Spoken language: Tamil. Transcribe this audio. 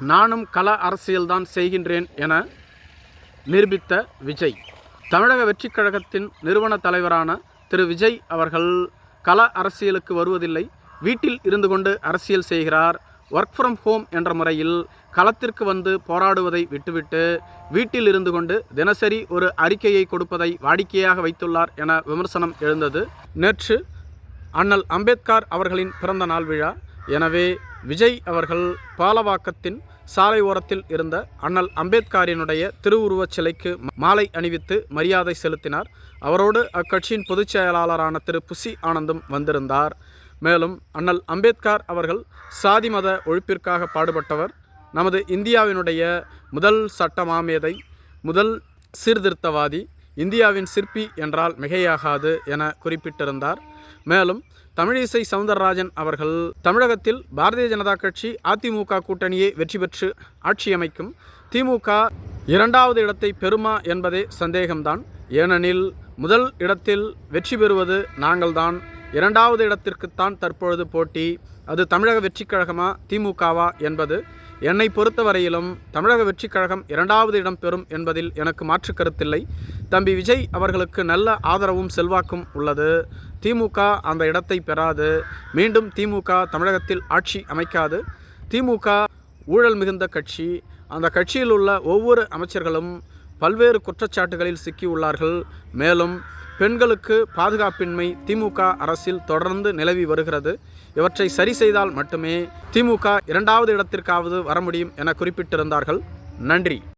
நானும் கள அரசியல்தான் செய்கின்றேன் என நிரூபித்த விஜய். தமிழக வெற்றிக் கழகத்தின் நிறுவன தலைவரான திரு விஜய் அவர்கள் கள அரசியலுக்கு வருவதில்லை. வீட்டில் இருந்து கொண்டு அரசியல் செய்கிறார். ஒர்க் ஃப்ரம் ஹோம் என்ற முறையில் களத்திற்கு வந்து போராடுவதை விட்டுவிட்டு வீட்டில் இருந்து கொண்டு தினசரி ஒரு அறிக்கையை கொடுப்பதை வாடிக்கையாக வைத்துள்ளார் என விமர்சனம் எழுந்தது. நேற்று அண்ணல் அம்பேத்கர் அவர்களின் பிறந்த நாள் விழா. எனவே விஜய் அவர்கள் பாலவாக்கத்தின் சாலை ஓரத்தில் இருந்த அண்ணல் அம்பேத்கரினுடைய திருவுருவச் சிலைக்கு மாலை அணிவித்து மரியாதை செலுத்தினார். அவரோடு அக்கட்சியின் பொதுச் செயலாளரான திரு. புசி ஆனந்தும் வந்திருந்தார். மேலும் அண்ணல் அம்பேத்கர் அவர்கள் சாதி மத ஒழிப்பிற்காக பாடுபட்டவர். நமது இந்தியாவினுடைய முதல் சட்ட மாமேதை முதல் சீர்திருத்தவாதி இந்தியாவின் சிற்பி என்றால் மிகையாகாது என குறிப்பிட்டிருந்தார். மேலும் தமிழிசை சவுந்தரராஜன் அவர்கள் தமிழகத்தில் பாரதிய ஜனதா கட்சி அதிமுக கூட்டணியை வெற்றி பெற்று ஆட்சி அமைக்கும் திமுக இரண்டாவது இடத்தை பெறுமா என்பதே சந்தேகம்தான். ஏனெனில் முதல் இடத்தில் வெற்றி பெறுவது நாங்கள்தான். இரண்டாவது இடத்திற்குத்தான் தற்பொழுது போட்டி. அது தமிழக வெற்றிக் கழகமா திமுகவா என்பது என்னை பொறுத்தவரையிலும் தமிழக வெற்றிக் கழகம் இரண்டாவது இடம் பெறும் என்பதில் எனக்கு மாற்று கருத்தில்லை. தம்பி விஜய் அவர்களுக்கு நல்ல ஆதரவும் செல்வாக்கும் உள்ளது. திமுக அந்த இடத்தை பெறாது. மீண்டும் திமுக தமிழகத்தில் ஆட்சி அமைக்காது. திமுக ஊழல் மிகுந்த கட்சி. அந்த கட்சியில் உள்ள ஒவ்வொரு அமைச்சர்களும் பல்வேறு குற்றச்சாட்டுகளில் சிக்கியுள்ளார்கள். மேலும் பெண்களுக்கு பாதுகாப்பின்மை திமுக அரசில் தொடர்ந்து நிலவி வருகிறது. இவற்றை சரி செய்தால் மட்டுமே திமுக இரண்டாவது இடத்திற்காவது வர முடியும் என குறிப்பிட்டிருந்தார்கள். நன்றி.